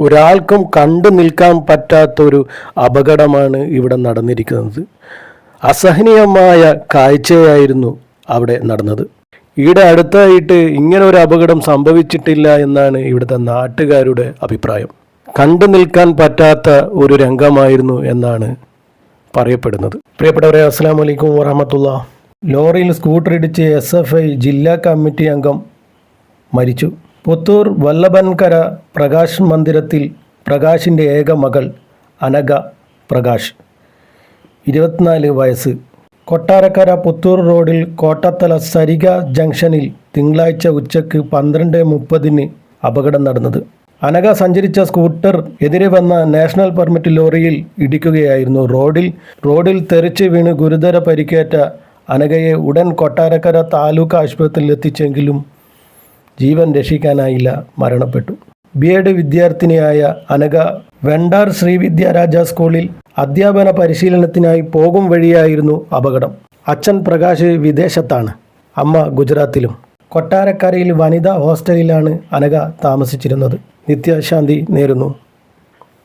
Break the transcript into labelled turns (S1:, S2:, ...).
S1: ഒരാൾക്കും കണ്ടു നിൽക്കാൻ പറ്റാത്തൊരു അപകടമാണ് ഇവിടെ നടന്നിരിക്കുന്നത്. അസഹനീയമായ കാഴ്ചയായിരുന്നു അവിടെ നടന്നത്. ഈടെ അടുത്തായിട്ട് ഇങ്ങനെ ഒരു അപകടം സംഭവിച്ചിട്ടില്ല എന്നാണ് ഇവിടുത്തെ നാട്ടുകാരുടെ അഭിപ്രായം. കണ്ടു നിൽക്കാൻ പറ്റാത്ത ഒരു രംഗമായിരുന്നു എന്നാണ് പറയപ്പെടുന്നത്. പ്രിയപ്പെട്ടവരെ അസ്സാം വലൈക്കും വറഹമത്തുള്ള. ലോറിയിൽ സ്കൂട്ടർ ഇടിച്ച് എസ് എഫ് ഐ ജില്ലാ കമ്മിറ്റി അംഗം മരിച്ചു. പുത്തൂർ വല്ലഭൻകര പ്രകാശ് മന്ദിരത്തിൽ പ്രകാശിന്റെ ഏക മകൾ അനഘ പ്രകാശ്. ഇരുപത്തിനാല് വയസ്സ്. കൊട്ടാരക്കര പുത്തൂർ റോഡിൽ കോട്ടത്തല സരിക ജംഗ്ഷനിൽ തിങ്കളാഴ്ച ഉച്ചയ്ക്ക് പന്ത്രണ്ട് മുപ്പതിന് അപകടം നടന്നത്. അനഘ സഞ്ചരിച്ച സ്കൂട്ടർ എതിരെ വന്ന നാഷണൽ പെർമിറ്റ് ലോറിയിൽ ഇടിക്കുകയായിരുന്നു. റോഡിൽ റോഡിൽ തെറിച്ച് വീണ് ഗുരുതര പരിക്കേറ്റ അനഘയെ ഉടൻ കൊട്ടാരക്കര താലൂക്ക് ആശുപത്രിയിൽ എത്തിച്ചെങ്കിലും ജീവൻ രക്ഷിക്കാനായില്ല മരണപ്പെട്ടു. ബി എഡ് വിദ്യാർത്ഥിനിയായ അനഘ വെണ്ടാർ ശ്രീവിദ്യാരാജ സ്കൂളിൽ അധ്യാപന പരിശീലനത്തിനായി പോകും വഴിയായിരുന്നു അപകടം. അച്ഛൻ പ്രകാശ് വിദേശത്താണ് അമ്മ ഗുജറാത്തിലും. കൊട്ടാരക്കരയിൽ വനിതാ ഹോസ്റ്റലിലാണ് അനഘ താമസിച്ചിരുന്നത്. നിത്യശാന്തി നേരുന്നു.